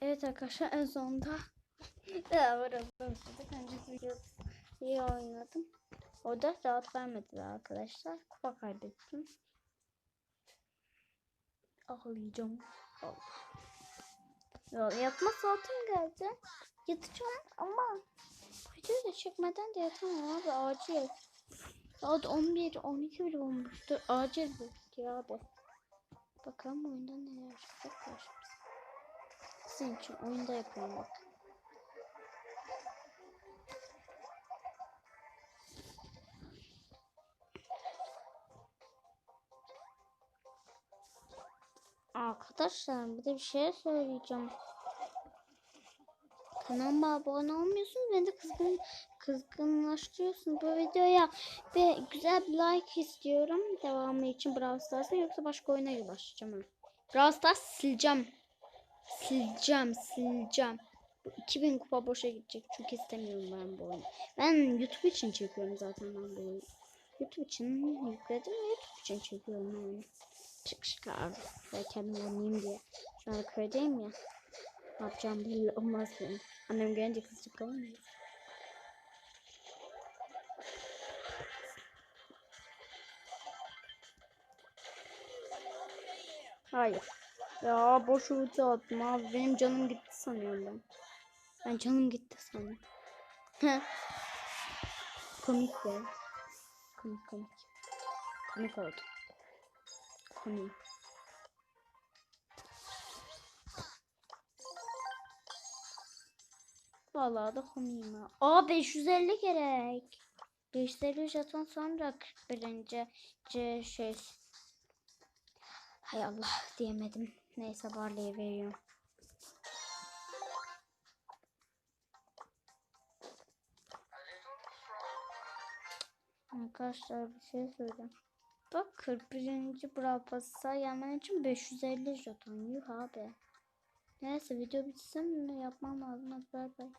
Evet arkadaşlar en sonunda biraz başladık. Önceki videoda iyi oynadım. O da rahat vermedi arkadaşlar. Kupa kaybettim. Ağlayacağım. Ağ- Ya, yatma saatim geldi. Yatacağım ama videoyu da çekmeden de yatamam abi acil. Saat 11, 12 bile olmuştur. Acil bu video abi. Bakalım oyunda neler çıkacak karşımıza. Sizin için oyunda yapıyorum bak. Arkadaşlar bir de bir şey söyleyeceğim. Kanalıma abone olmuyorsunuz beni de kızgın kızgınlaştırıyorsunuz bu videoya ve güzel bir like istiyorum devamı için Brawl Stars'a yoksa başka oyuna başlayacağım. Brawl Stars sileceğim. Sileceğim, sileceğim. Bu 2000 kupa boşa gidecek çünkü istemiyorum ben bu oyunu. Ben YouTube için çekiyorum zaten ben bu oyunu. YouTube için yükledim ve YouTube için çekiyorum oyunu. Çık çıkar ve kendim oynayayım diye. Şu anda köydeyim ya. Ne yapacağım belli olmaz benim. Annem gelince kızacak neyse. Hayır. Ya boş ulti attım abi. Benim canım gitti sanıyorum ben. Canım gitti sanıyorum. Komik be. Komik komik. Komik oldu. Komik. Vallahi da komiyim ha. Aa 550 gerek. 550 jeton sonra 41. C şey. Hay Allah diyemedim. Neyse Barley'e veriyorum. Arkadaşlar bir şey söyleyeyim. Bak 41. Brawl Pass'a gelmen için 550 jeton. Yuh abi. Neyse video bitsin mi yapmam lazım. Hadi bay bay.